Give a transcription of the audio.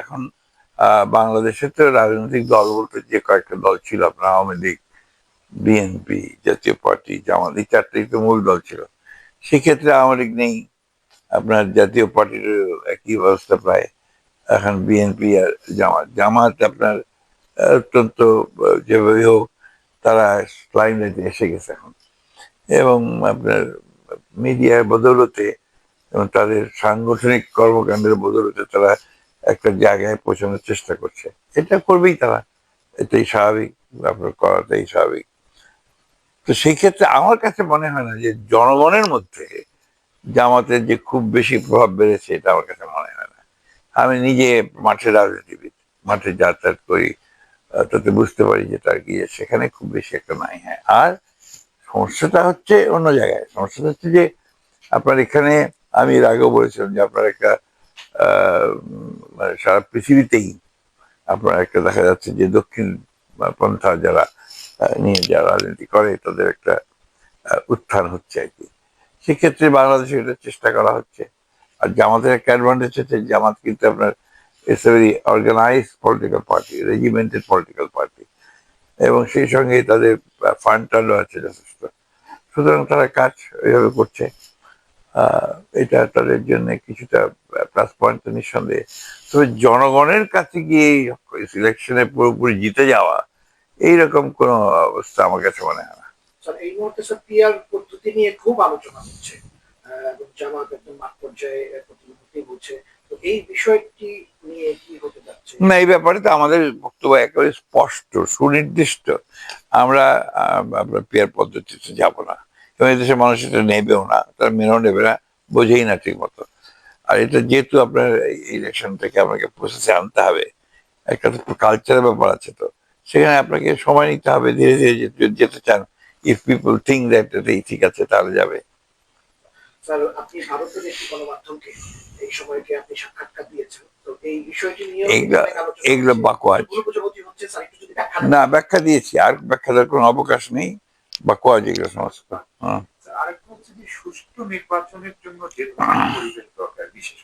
এখন বাংলাদেশে তো রাজনৈতিক দল বলতে যে কয়েকটা দল ছিল, আপনার আওয়ামী লীগ বিএনপি জাতীয় পার্টি, জামাত, এই চারটেই তো মূল দল ছিল। সেক্ষেত্রে আওয়ামী লীগ নেই। আপনার জাতীয় পার্টির একই অবস্থা প্রায়। এখন বিএনপি আর জামাত। জামাত আপনার অত্যন্ত যেভাবে হোক, তারা লাইমলাইটে এসে গেছে এখন। এবং আপনার মিডিয়ার বদৌলতে, এবং তাদের সাংগঠনিক কর্মকাণ্ডের বদৌলতে তারা একটা জায়গায় পৌঁছানোর চেষ্টা করছে। এটা করবেই তারা। এটাই স্বাভাবিক, আপনার করাটাই স্বাভাবিক। তো সেই ক্ষেত্রে আমার কাছে মনে হয় না যে জনগণের মধ্যে জামাতের যে খুব বেশি প্রভাব বেড়েছে, এটা আমার কাছে মনে হয় না। আমি নিজে মাঠে রাজনীতিবিদ, মাঠে যাতায়াত করি তাতে বুঝতে পারি যে তার গিয়ে সেখানে খুব বেশি একটা নাই হ্যাঁ। আর সমস্যাটা হচ্ছে অন্য জায়গায়। সমস্যাটা হচ্ছে যে আপনার এখানে আমি এর আগেও বলেছিলাম যে আপনার একটা সারা পৃথিবীতেই আপনার একটা দেখা যাচ্ছে যে দক্ষিণ পন্থা যারা নিয়ে যারা রাজনীতি করে, তাদের একটা উত্থান হচ্ছে আর কি। সেক্ষেত্রে বাংলাদেশে এটা চেষ্টা করা হচ্ছে। আর জামাতের একটা অ্যাডভান্টেজ হচ্ছে, জামাত কিন্তু আপনার it's a very organise political party regimented political party এবং সেই সঙ্গে তাদের ফান্ড টান্ডও আছে যথেষ্ট। সুতরাং তারা কাজ এইভাবে করছে। এটা তাদের জন্য কিছুটা প্লাস পয়েন্ট তো নিঃসন্দেহে। তবে জনগণের কাছে গিয়ে সিলেকশনে পুরোপুরি জিতে যাওয়া এইরকম কোনো অবস্থা আমার কাছে মনে হয় না। এই মুহূর্তে স্যার পিয়ার পদ্ধতি নিয়ে খুব আলোচনা হচ্ছে জামাত একদম মাঠ পর্যায়ে প্রতিনিধি বলছে তো এই বিষয়টি নিয়ে কি হতে যাচ্ছে? না এই ব্যাপারে তো আমাদের বক্তব্য একেবারে স্পষ্ট সুনির্দিষ্ট। আমরা পেয়ার পদ্ধতিতে যাব না। এবং এদেশের মানুষ এটা নেবেও না তারা মেনেও নেবে না বোঝেই না ঠিক মতো আর এটা যেহেতু আপনার ইলেকশন থেকে আপনাকে প্রসেসে আনতে হবে একটা তো কালচারের ব্যাপার আছে তো সেখানে আপনাকে সময় নিতে হবে ধীরে ধীরে যেতে- চান ইফ পিপল থিঙ্ক দ্যাট এটাই ঠিক আছে তাহলে যাবে। স্যার আপনি একটি গণমাধ্যমকে এই সময়কে আপনি সাক্ষাৎকার দিয়েছেন এই এগুলা-। না ব্যাখ্যা দিয়েছি আর ব্যাখ্যা দেওয়ার কোনো অবকাশ নেই। বা কয় যেগুলো হ্যাঁ আরেকটা হচ্ছে যে সুষ্ঠু নির্বাচনের জন্য যে পরিবেশ দরকার বিশেষ